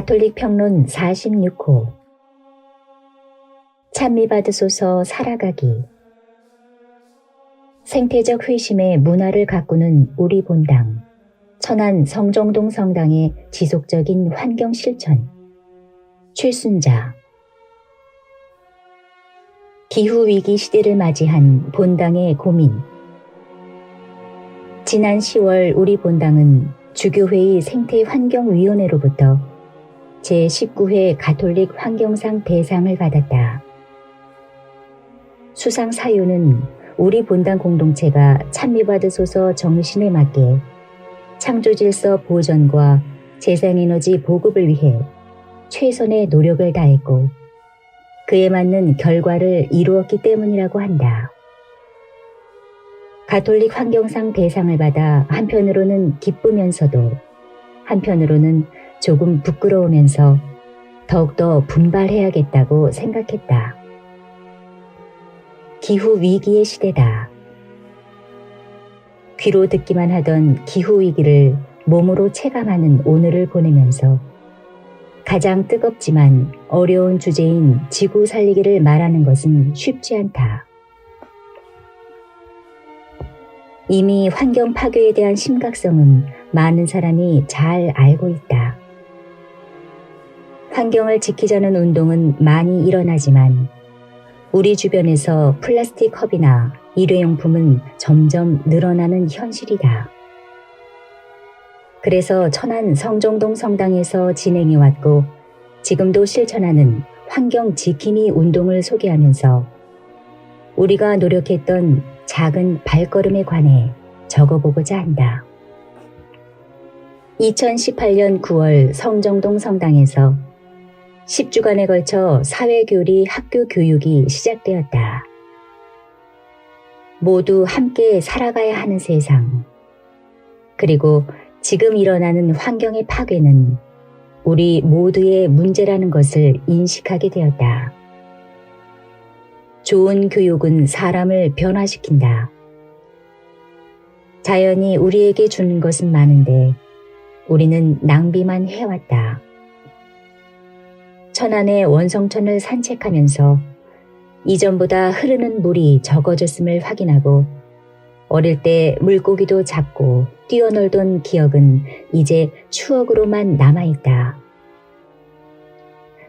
가톨릭 평론 46호. 찬미 받으소서 살아가기. 생태적 회심의 문화를 가꾸는 우리 본당 천안 성정동 성당의 지속적인 환경 실천. 최순자. 기후 위기 시대를 맞이한 본당의 고민. 지난 10월 우리 본당은 주교회의 생태환경위원회로부터 제19회 가톨릭 환경상 대상을 받았다. 수상 사유는 우리 본당 공동체가 찬미받으소서 정신에 맞게 창조질서 보전과 재생에너지 보급을 위해 최선의 노력을 다했고 그에 맞는 결과를 이루었기 때문이라고 한다. 가톨릭 환경상 대상을 받아 한편으로는 기쁘면서도 한편으로는 조금 부끄러우면서 더욱더 분발해야겠다고 생각했다. 기후 위기의 시대다. 귀로 듣기만 하던 기후 위기를 몸으로 체감하는 오늘을 보내면서 가장 뜨겁지만 어려운 주제인 지구 살리기를 말하는 것은 쉽지 않다. 이미 환경 파괴에 대한 심각성은 많은 사람이 잘 알고 있다. 환경을 지키자는 운동은 많이 일어나지만 우리 주변에서 플라스틱 컵이나 일회용품은 점점 늘어나는 현실이다. 그래서 천안 성정동 성당에서 진행해 왔고 지금도 실천하는 환경 지킴이 운동을 소개하면서 우리가 노력했던 작은 발걸음에 관해 적어보고자 한다. 2018년 9월 성정동 성당에서 10주간에 걸쳐 사회교리 학교 교육이 시작되었다. 모두 함께 살아가야 하는 세상. 그리고 지금 일어나는 환경의 파괴는 우리 모두의 문제라는 것을 인식하게 되었다. 좋은 교육은 사람을 변화시킨다. 자연이 우리에게 주는 것은 많은데 우리는 낭비만 해왔다. 천안의 원성천을 산책하면서 이전보다 흐르는 물이 적어졌음을 확인하고 어릴 때 물고기도 잡고 뛰어놀던 기억은 이제 추억으로만 남아있다.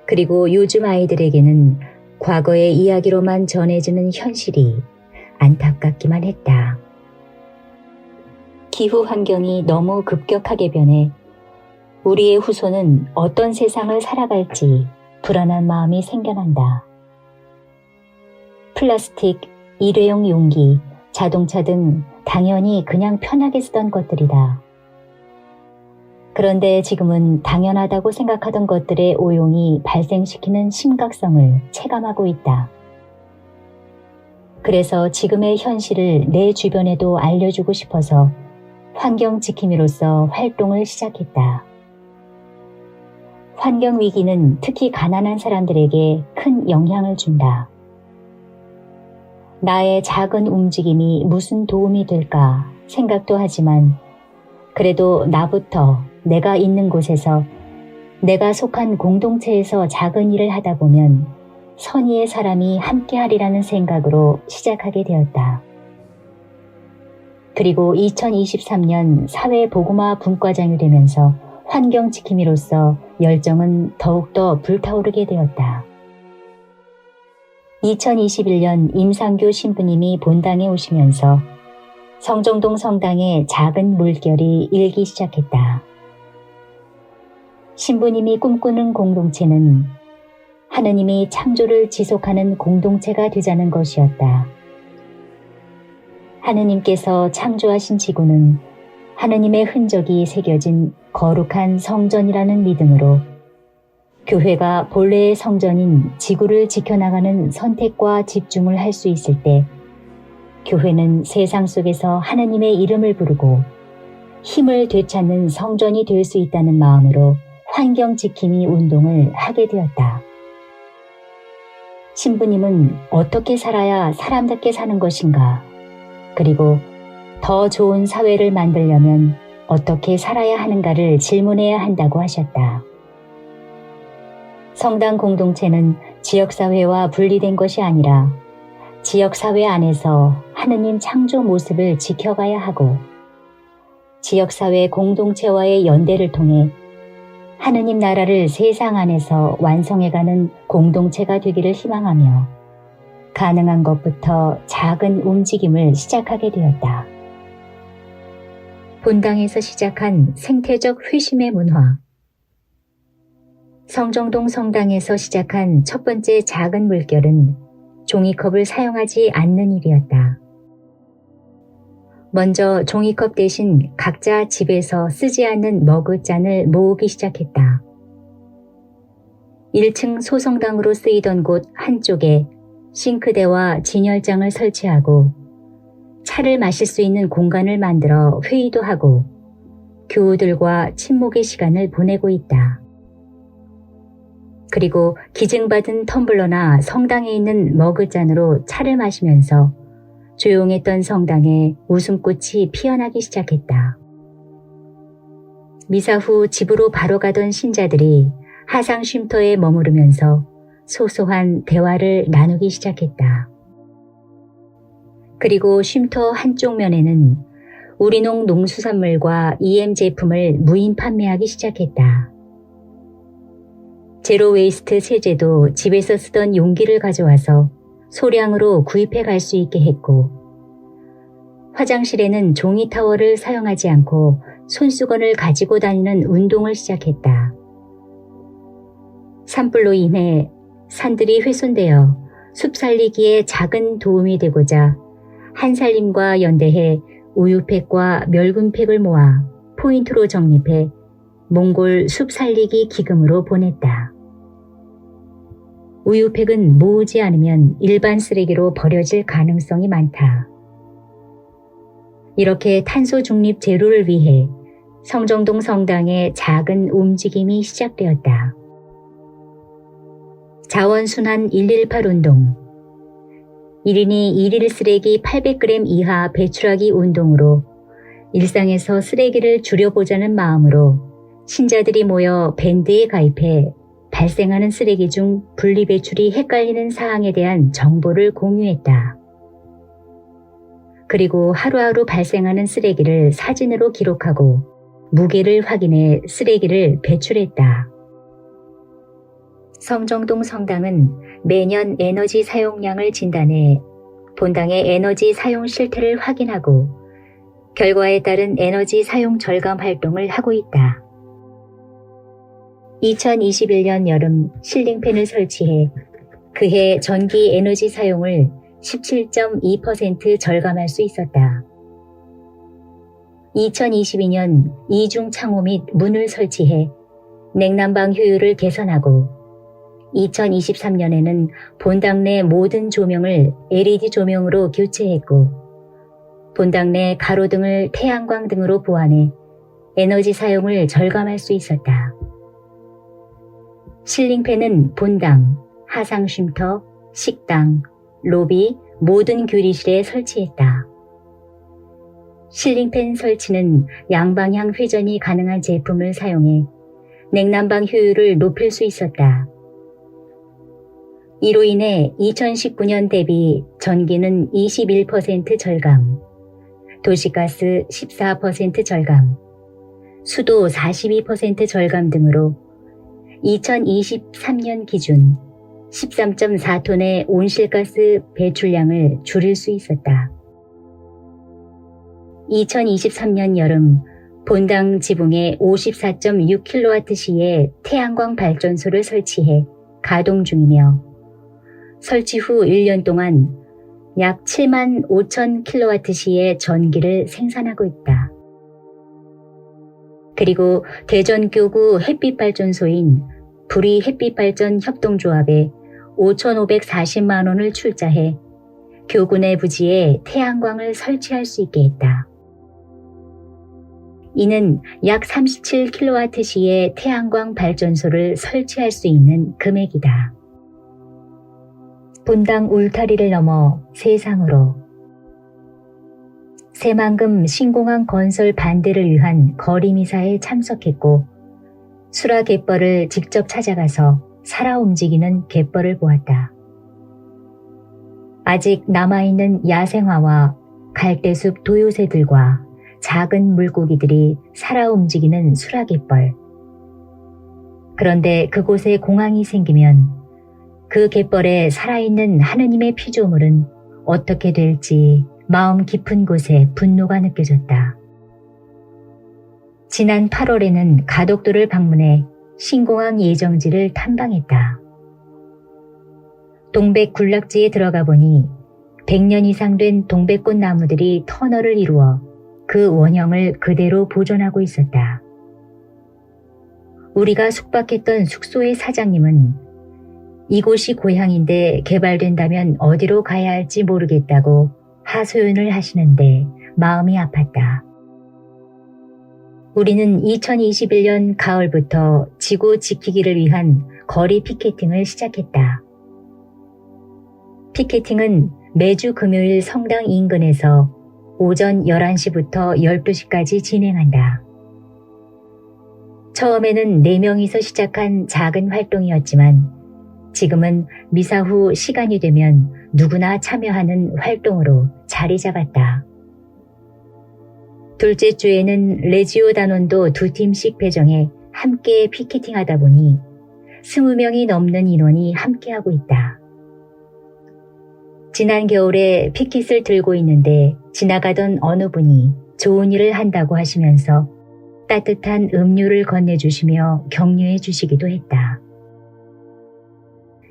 그리고 요즘 아이들에게는 과거의 이야기로만 전해지는 현실이 안타깝기만 했다. 기후 환경이 너무 급격하게 변해 우리의 후손은 어떤 세상을 살아갈지 불안한 마음이 생겨난다. 플라스틱, 일회용 용기, 자동차 등 당연히 그냥 편하게 쓰던 것들이다. 그런데 지금은 당연하다고 생각하던 것들의 오용이 발생시키는 심각성을 체감하고 있다. 그래서 지금의 현실을 내 주변에도 알려주고 싶어서 환경 지킴이로서 활동을 시작했다. 환경 위기는 특히 가난한 사람들에게 큰 영향을 준다. 나의 작은 움직임이 무슨 도움이 될까 생각도 하지만 그래도 나부터 내가 있는 곳에서 내가 속한 공동체에서 작은 일을 하다 보면 선의의 사람이 함께하리라는 생각으로 시작하게 되었다. 그리고 2023년 사회보고마 분과장이 되면서 환경 지킴이로서 열정은 더욱더 불타오르게 되었다. 2021년 임상교 신부님이 본당에 오시면서 성정동 성당의 작은 물결이 일기 시작했다. 신부님이 꿈꾸는 공동체는 하느님이 창조를 지속하는 공동체가 되자는 것이었다. 하느님께서 창조하신 지구는 하느님의 흔적이 새겨진 거룩한 성전이라는 믿음으로 교회가 본래의 성전인 지구를 지켜나가는 선택과 집중을 할 수 있을 때 교회는 세상 속에서 하느님의 이름을 부르고 힘을 되찾는 성전이 될 수 있다는 마음으로 환경 지킴이 운동을 하게 되었다. 신부님은 어떻게 살아야 사람답게 사는 것인가? 그리고 더 좋은 사회를 만들려면 어떻게 살아야 하는가를 질문해야 한다고 하셨다. 성당 공동체는 지역사회와 분리된 것이 아니라 지역사회 안에서 하느님 창조 모습을 지켜가야 하고 지역사회 공동체와의 연대를 통해 하느님 나라를 세상 안에서 완성해가는 공동체가 되기를 희망하며 가능한 것부터 작은 움직임을 시작하게 되었다. 본당에서 시작한 생태적 회심의 문화. 성정동 성당에서 시작한 첫 번째 작은 물결은 종이컵을 사용하지 않는 일이었다. 먼저 종이컵 대신 각자 집에서 쓰지 않는 머그잔을 모으기 시작했다. 1층 소성당으로 쓰이던 곳 한쪽에 싱크대와 진열장을 설치하고 차를 마실 수 있는 공간을 만들어 회의도 하고 교우들과 친목의 시간을 보내고 있다. 그리고 기증받은 텀블러나 성당에 있는 머그잔으로 차를 마시면서 조용했던 성당에 웃음꽃이 피어나기 시작했다. 미사 후 집으로 바로 가던 신자들이 하상 쉼터에 머무르면서 소소한 대화를 나누기 시작했다. 그리고 쉼터 한쪽 면에는 우리농 농수산물과 EM 제품을 무인 판매하기 시작했다. 제로 웨이스트 세제도 집에서 쓰던 용기를 가져와서 소량으로 구입해 갈 수 있게 했고, 화장실에는 종이 타월을 사용하지 않고 손수건을 가지고 다니는 운동을 시작했다. 산불로 인해 산들이 훼손되어 숲 살리기에 작은 도움이 되고자 한살림과 연대해 우유팩과 멸균팩을 모아 포인트로 적립해 몽골 숲 살리기 기금으로 보냈다. 우유팩은 모으지 않으면 일반 쓰레기로 버려질 가능성이 많다. 이렇게 탄소 중립 제로를 위해 성정동 성당의 작은 움직임이 시작되었다. 자원순환 118 운동 1인이 1일 쓰레기 800g 이하 배출하기 운동으로 일상에서 쓰레기를 줄여보자는 마음으로 신자들이 모여 밴드에 가입해 발생하는 쓰레기 중 분리배출이 헷갈리는 사항에 대한 정보를 공유했다. 그리고 하루하루 발생하는 쓰레기를 사진으로 기록하고 무게를 확인해 쓰레기를 배출했다. 성정동 성당은 매년 에너지 사용량을 진단해 본당의 에너지 사용 실태를 확인하고 결과에 따른 에너지 사용 절감 활동을 하고 있다. 2021년 여름 실링팬을 설치해 그해 전기 에너지 사용을 17.2% 절감할 수 있었다. 2022년 이중 창호 및 문을 설치해 냉난방 효율을 개선하고 2023년에는 본당 내 모든 조명을 LED 조명으로 교체했고 본당 내 가로등을 태양광 등으로 보완해 에너지 사용을 절감할 수 있었다. 실링팬은 본당, 하상 쉼터, 식당, 로비 모든 교리실에 설치했다. 실링팬 설치는 양방향 회전이 가능한 제품을 사용해 냉난방 효율을 높일 수 있었다. 이로 인해 2019년 대비 전기는 21% 절감, 도시가스 14% 절감, 수도 42% 절감 등으로 2023년 기준 13.4톤의 온실가스 배출량을 줄일 수 있었다. 2023년 여름 본당 지붕에 54.6kWh의 태양광 발전소를 설치해 가동 중이며 설치 후 1년 동안 약 7만 5천 kWh의 전기를 생산하고 있다. 그리고 대전교구 햇빛발전소인 불이 햇빛발전 협동조합에 5,540만 원을 출자해 내 부지에 태양광을 설치할 수 있게 했다. 이는 약 37kWh의 태양광 발전소를 설치할 수 있는 금액이다. 분당 울타리를 넘어 세상으로 새만금 신공항 건설 반대를 위한 거리미사에 참석했고 수라 갯벌을 직접 찾아가서 살아 움직이는 갯벌을 보았다. 아직 남아있는 야생화와 갈대숲 도요새들과 작은 물고기들이 살아 움직이는 수라 갯벌. 그런데 그곳에 공항이 생기면 그 갯벌에 살아있는 하느님의 피조물은 어떻게 될지 마음 깊은 곳에 분노가 느껴졌다. 지난 8월에는 가덕도를 방문해 신공항 예정지를 탐방했다. 동백 군락지에 들어가 보니 100년 이상 된 동백꽃 나무들이 터널을 이루어 그 원형을 그대로 보존하고 있었다. 우리가 숙박했던 숙소의 사장님은 이곳이 고향인데 개발된다면 어디로 가야 할지 모르겠다고 하소연을 하시는데 마음이 아팠다. 우리는 2021년 가을부터 지구 지키기를 위한 거리 피켓팅을 시작했다. 피켓팅은 매주 금요일 성당 인근에서 오전 11시부터 12시까지 진행한다. 처음에는 4명이서 시작한 작은 활동이었지만 지금은 미사 후 시간이 되면 누구나 참여하는 활동으로 자리 잡았다. 둘째 주에는 레지오 단원도 두 팀씩 배정해 함께 피켓팅 하다 보니 20명이 넘는 인원이 함께하고 있다. 지난 겨울에 피켓을 들고 있는데 지나가던 어느 분이 좋은 일을 한다고 하시면서 따뜻한 음료를 건네주시며 격려해 주시기도 했다.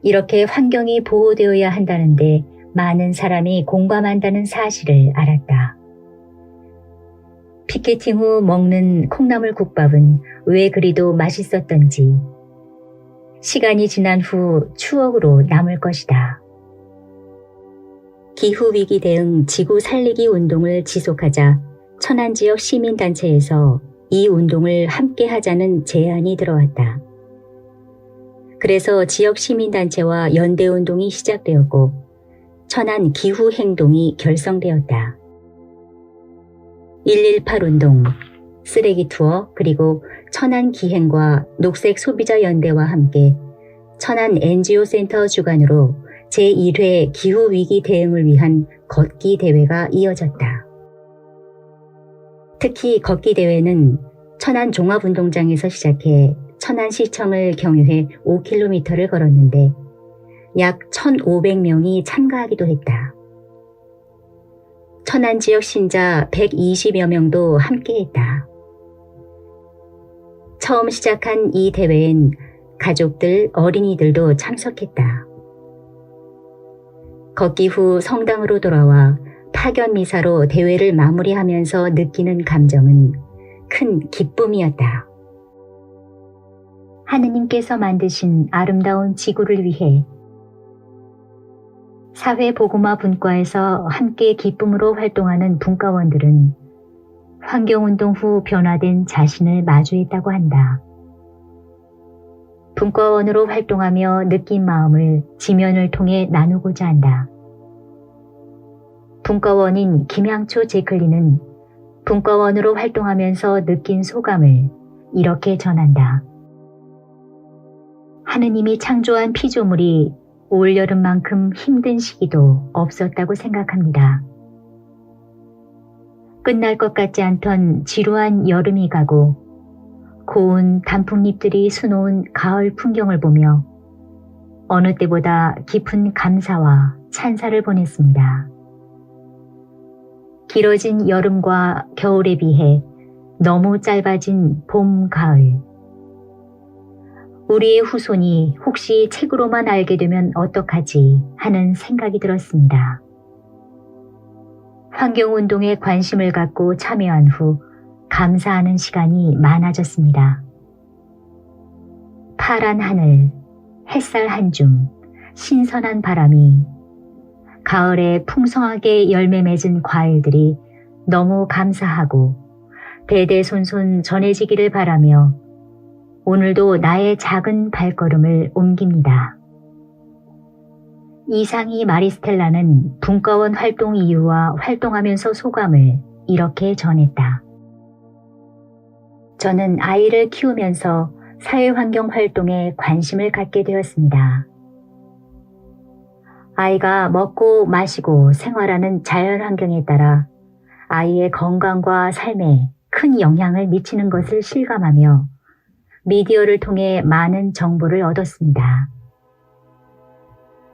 이렇게 환경이 보호되어야 한다는데 많은 사람이 공감한다는 사실을 알았다. 피켓팅 후 먹는 콩나물 국밥은 왜 그리도 맛있었던지 시간이 지난 후 추억으로 남을 것이다. 기후위기 대응 지구 살리기 운동을 지속하자 천안 지역 시민단체에서 이 운동을 함께 하자는 제안이 들어왔다. 그래서 지역 시민단체와 연대운동이 시작되었고 천안 기후행동이 결성되었다. 118 운동, 쓰레기 투어, 그리고 천안 기행과 녹색 소비자 연대와 함께 천안 NGO 센터 주관으로 제1회 기후 위기 대응을 위한 걷기 대회가 이어졌다. 특히 걷기 대회는 천안 종합운동장에서 시작해 천안시청을 경유해 5km를 걸었는데 약 1,500명이 참가하기도 했다. 천안 지역 신자 120여 명도 함께했다. 처음 시작한 이 대회엔 가족들, 어린이들도 참석했다. 걷기 후 성당으로 돌아와 파견 미사로 대회를 마무리하면서 느끼는 감정은 큰 기쁨이었다. 하느님께서 만드신 아름다운 지구를 위해 사회 보고마 분과에서 함께 기쁨으로 활동하는 분과원들은 환경운동 후 변화된 자신을 마주했다고 한다. 분과원으로 활동하며 느낀 마음을 지면을 통해 나누고자 한다. 분과원인 김양초 제클리는 분과원으로 활동하면서 느낀 소감을 이렇게 전한다. 하느님이 창조한 피조물이 올여름만큼 힘든 시기도 없었다고 생각합니다. 끝날 것 같지 않던 지루한 여름이 가고 고운 단풍잎들이 수놓은 가을 풍경을 보며 어느 때보다 깊은 감사와 찬사를 보냈습니다. 길어진 여름과 겨울에 비해 너무 짧아진 봄, 가을. 우리의 후손이 혹시 책으로만 알게 되면 어떡하지 하는 생각이 들었습니다. 환경운동에 관심을 갖고 참여한 후 감사하는 시간이 많아졌습니다. 파란 하늘, 햇살 한 줌, 신선한 바람이 가을에 풍성하게 열매 맺은 과일들이 너무 감사하고 대대손손 전해지기를 바라며 오늘도 나의 작은 발걸음을 옮깁니다. 이상희 마리스텔라는 분과원 활동 이유와 활동하면서 소감을 이렇게 전했다. 저는 아이를 키우면서 사회환경 활동에 관심을 갖게 되었습니다. 아이가 먹고 마시고 생활하는 자연 환경에 따라 아이의 건강과 삶에 큰 영향을 미치는 것을 실감하며 미디어를 통해 많은 정보를 얻었습니다.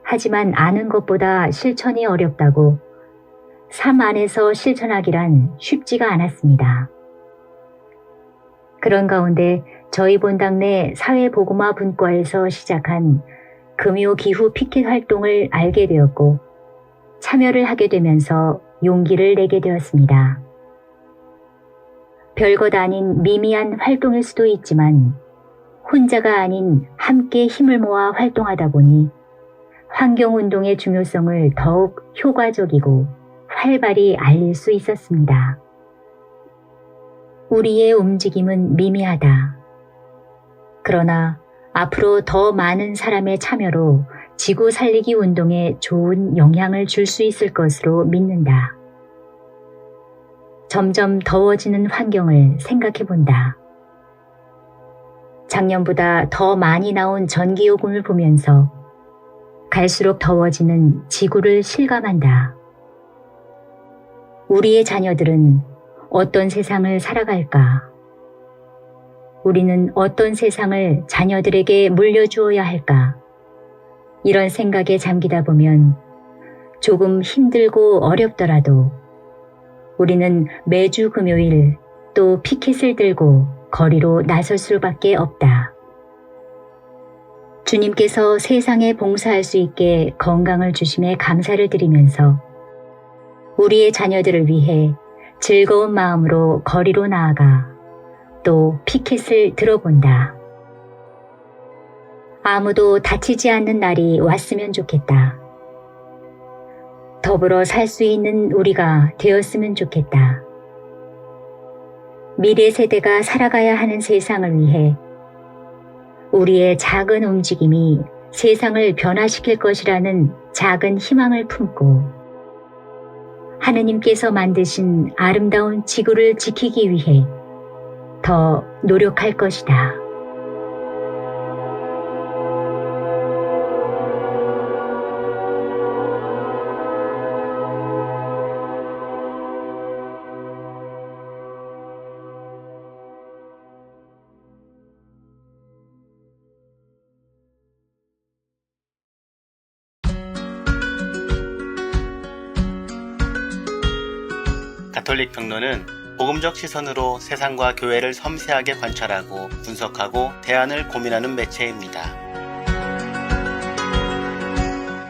하지만 아는 것보다 실천이 어렵다고 삶 안에서 실천하기란 쉽지가 않았습니다. 그런 가운데 저희 본당 내 사회보고마 분과에서 시작한 금요 기후 피켓 활동을 알게 되었고 참여를 하게 되면서 용기를 내게 되었습니다. 별것 아닌 미미한 활동일 수도 있지만 혼자가 아닌 함께 힘을 모아 활동하다 보니 환경운동의 중요성을 더욱 효과적이고 활발히 알릴 수 있었습니다. 우리의 움직임은 미미하다. 그러나 앞으로 더 많은 사람의 참여로 지구 살리기 운동에 좋은 영향을 줄 수 있을 것으로 믿는다. 점점 더워지는 환경을 생각해 본다. 작년보다 더 많이 나온 전기요금을 보면서 갈수록 더워지는 지구를 실감한다. 우리의 자녀들은 어떤 세상을 살아갈까? 우리는 어떤 세상을 자녀들에게 물려주어야 할까? 이런 생각에 잠기다 보면 조금 힘들고 어렵더라도 우리는 매주 금요일 또 피켓을 들고 거리로 나설 수밖에 없다. 주님께서 세상에 봉사할 수 있게 건강을 주심에 감사를 드리면서 우리의 자녀들을 위해 즐거운 마음으로 거리로 나아가 또 피켓을 들어본다. 아무도 다치지 않는 날이 왔으면 좋겠다. 더불어 살 수 있는 우리가 되었으면 좋겠다. 미래 세대가 살아가야 하는 세상을 위해 우리의 작은 움직임이 세상을 변화시킬 것이라는 작은 희망을 품고 하느님께서 만드신 아름다운 지구를 지키기 위해 더 노력할 것이다. 가톨릭 평론은 복음적 시선으로 세상과 교회를 섬세하게 관찰하고 분석하고 대안을 고민하는 매체입니다.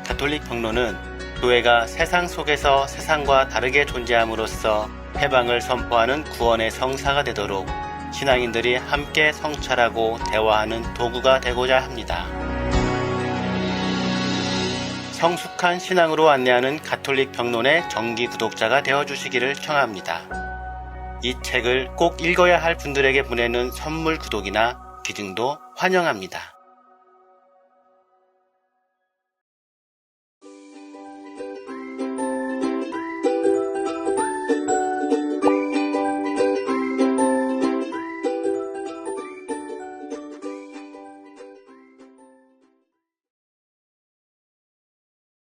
가톨릭 평론은 교회가 세상 속에서 세상과 다르게 존재함으로써 해방을 선포하는 구원의 성사가 되도록 신앙인들이 함께 성찰하고 대화하는 도구가 되고자 합니다. 성숙한 신앙으로 안내하는 가톨릭 평론의 정기 구독자가 되어 주시기를 청합니다. 이 책을 꼭 읽어야 할 분들에게 보내는 선물 구독이나 기증도 환영합니다.